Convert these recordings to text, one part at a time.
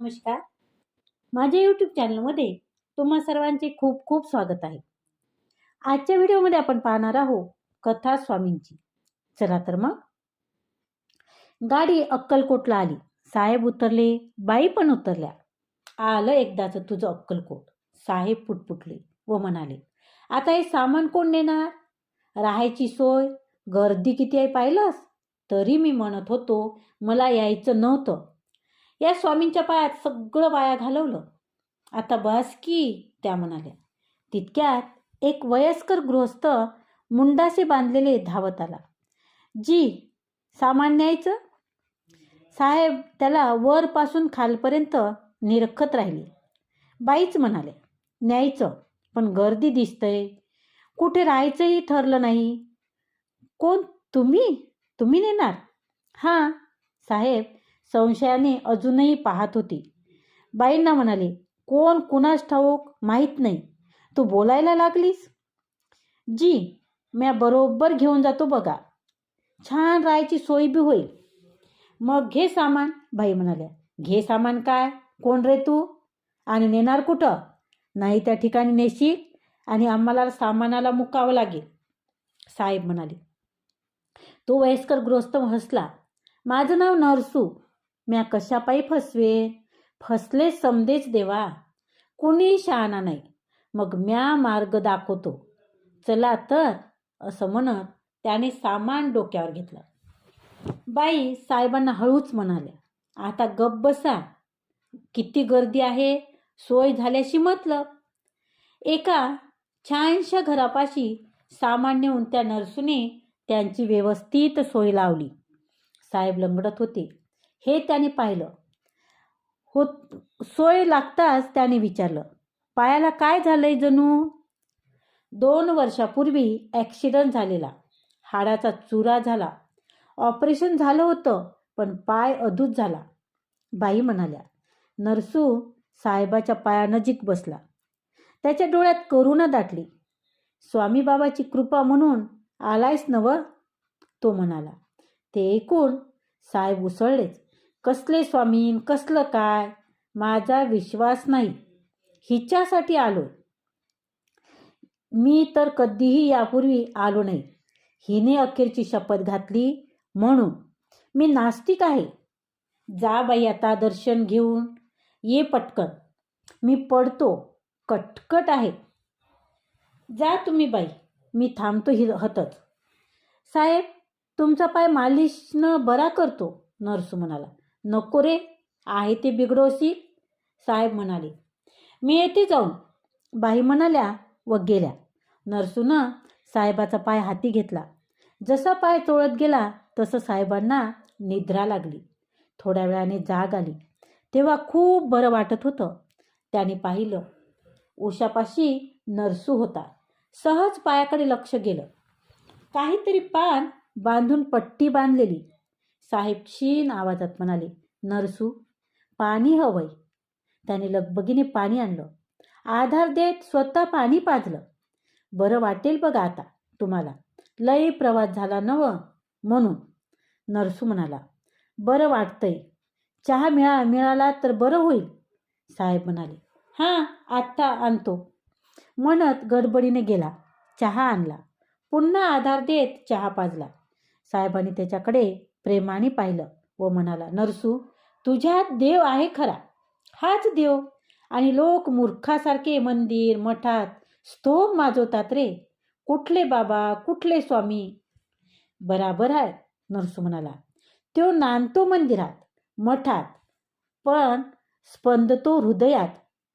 नमस्कार. माझ्या यूट्यूब चॅनलमध्ये तुम्हा सर्वांचे खूप खूप स्वागत आहे. आजच्या व्हिडिओमध्ये आपण पाहणार आहोत कथा स्वामींची. चला तर मग. गाडी अक्कलकोटला आली. साहेब उतरले बाई पण उतरल्या. आलं एकदाचं तुझं अक्कलकोट. साहेब पुटपुटले व म्हणाले आता हे सामान कोण नेणार? राहायची सोय? गर्दी किती आहे पाहिलंस? तरी मी म्हणत होतो मला यायचं नव्हतं. या स्वामींच्या पायात सगळं वाया घालवलं. आता बस की त्या म्हणाल्या. तितक्यात एक वयस्कर गृहस्थ मुंडासे बांधलेले धावत आला. जी सामान न्यायचं साहेब त्याला वरपासून खालपर्यंत निरखत राहिली. बाईच म्हणाले न्यायचं पण गर्दी दिसतंय. कुठे राहायचंही ठरलं नाही. कोण? तुम्ही? तुम्ही नेणार? हां साहेब संशयाने अजूनही पाहत होती. बाईंना म्हणाले कोण कुणास ठाऊक माहीत नाही. तू बोलायला लागलीस? जी म्या बरोबर घेऊन जातो बघा. छान राहायची सोय बी होईल. मग घे सामान बाई म्हणाल्या. घे सामान काय? कोण रे तू? आणि नेणार कुठं? नाही त्या ठिकाणी नेशील आणि आम्हाला सामानाला मुकावं लागेल. साहेब म्हणाले. तो वयस्कर गृहस्थ हसला. माझं नाव नरसू. म्या कशापायी फसवे? फसले समदेच देवा. कुणी शहाणा नाही. मग म्या मार्ग दाखवतो. चला तर असं म्हणत त्याने सामान डोक्यावर घेतलं. बाई साहेबांना हळूच म्हणाल्या आता गप बसा. किती गर्दी आहे? सोय झाल्याशी मतलब. एका छानशा घरापाशी सामान नेऊन त्या नर्सूने त्यांची व्यवस्थित सोय लावली. साहेब लंगडत होते. हे त्याने पाहिलं. होत सोय लागताच त्याने विचारलं पायाला काय झालंय जणू? दोन वर्षापूर्वी ॲक्सिडंट झालेला. हाडाचा चुरा झाला. ऑपरेशन झालं होतं पण पाय अधूत झाला. बाई म्हणाल्या नरसू साहेबाच्या पायानजीक बसला. त्याच्या डोळ्यात करुणा दाटली. स्वामीबाबाची कृपा म्हणून आलायस नव तो म्हणाला. ते ऐकून साहेब उसळलेच. कसले स्वामीन कसलं काय? माझा विश्वास नाही. हिच्यासाठी आलो. मी तर कधीही यापूर्वी आलो नाही. हिने अखेरची शपथ घातली म्हणून. मी नास्तिक आहे. जा बाई आता दर्शन घेऊन. ये पटकन. मी पडतो. कटकट आहे. जा तुम्ही बाई. मी थांबतो हि हतच साहेब तुमचा पाय मालिशनं बरा करतो नर्सू म्हणाला. नको रे आहे ते बिघडवशील साहेब म्हणाले. मी येते जाऊन बाई म्हणाल्या व गेल्या. नर्सूनं साहेबाचा पाय हाती घेतला. जसा पाय चोळत गेला तसं साहेबांना निद्रा लागली. थोड्या वेळाने जाग आली. तेव्हा खूप बरं वाटत होतं. त्याने पाहिलं उशापाशी नरसू होता. सहज पायाकडे लक्ष गेलं. काहीतरी पान बांधून पट्टी बांधलेली. साहेब क्षीण आवाजात म्हणाले नरसू पाणी हवंय. त्याने लगबगीने पाणी आणलं. आधार देत स्वतः पाणी पाजलं. बरं वाटेल बघा आता तुम्हाला. लय प्रवास झाला नव म्हणून नरसू म्हणाला बरं वाटतंय. चहा मिळा मिळाला तर बरं होईल. साहेब म्हणाले हां आत्ता आणतो. म्हणत गडबडीने गेला चहा आणला. पुन्हा आधार देत चहा पाजला. साहेबांनी त्याच्याकडे प्रेमाने पाहिलं व म्हणाला नरसू तुझ्यात देव आहे खरा. हाच देव. आणि लोक मूर्खासारखे मंदिर मठात स्तोम माजवतात रे. कुठले बाबा कुठले स्वामी? बराबर आहे नरसू म्हणाला. तो नांदतो मंदिरात मठात. पण स्पंदतो हृदयात.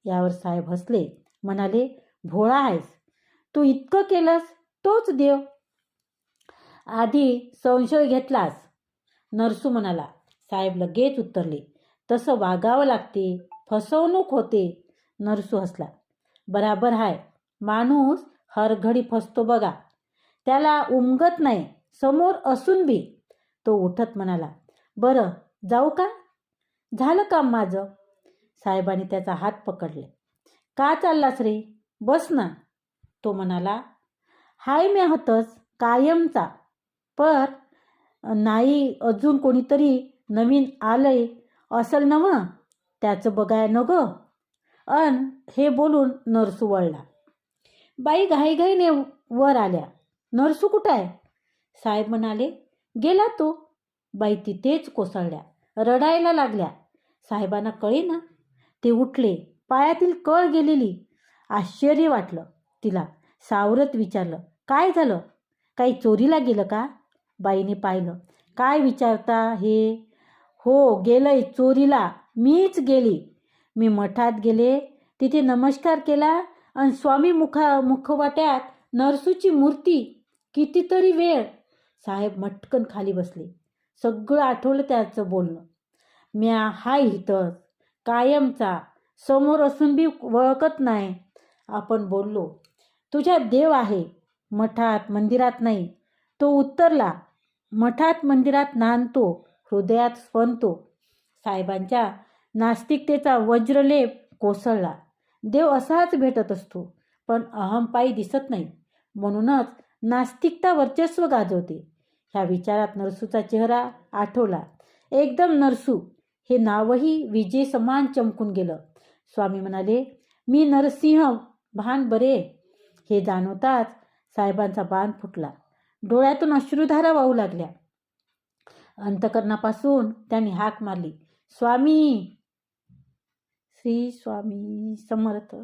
यावर साहेब हसले. म्हणाले भोळा आहेस. तू इतकं केलंस तोच देव. आधी संशय घेतलास. नरसू म्हणाला साहेब लगेच उत्तरले. तसं वागावं लागते फसवणूक होते. नरसू हसला. बराबर हाय. माणूस हरघडी फसतो बघा. त्याला उमगत नाही समोर असून बी. तो उठत म्हणाला बरं जाऊ का? झालं काम माझं. साहेबाने त्याचा हात पकडले. का चाललास रे? बस ना. तो म्हणाला हाय मी आहोतच कायमचा. पर नाही अजून कोणीतरी नवीन आलंय असेल नव? त्याचं बघाय न ग अन हे बोलून नरसू वळला. बाई घाईघाईने वर आल्या. नरसू कुठं आहे साहेब म्हणाले गेला तो. बाई तिथेच कोसळल्या. रडायला लागल्या. साहेबांना कळे ना ते उठले. पायातील कळ गेलेली. आश्चर्य वाटलं. तिला सावरत विचारलं काय झालं? काही चोरीला गेलं का? बाईने पाहिलं. काय विचारता हे? हो गेलंय चोरीला. मीच गेली. मी मठात गेले. तिथे नमस्कार केला आणि स्वामी मुखा मुखवाट्यात नरसूची मूर्ती. कितीतरी वेळ. साहेब मटकन खाली बसले. सगळं आठवलं त्याचं बोलणं. म्या हाय हितच. कायमचा. समोर असून बी ओळखत नाही. आपण बोललो तुझ्या देव आहे. मठात मंदिरात नाही. तो उत्तरला. मठात मंदिरात नांदतो हृदयात स्पंदतो साहेबांच्या नास्तिकतेचा वज्रलेप कोसळला. देव असाच भेटत असतो पण अहमपायी दिसत नाही. म्हणूनच नास्तिकता वर्चस्व गाजवते. ह्या विचारात नरसूचा चेहरा आठवला. एकदम नरसू हे नावही विजय समान चमकून गेलं. स्वामी म्हणाले मी नरसिंह भान बरे. हे जाणवताच साहेबांचा बाण फुटला. डोळ्यातून अश्रुधारा वाहू लागल्या. अंतकरणापासून त्यांनी हाक मारली. स्वामी! श्री स्वामी समर्थ.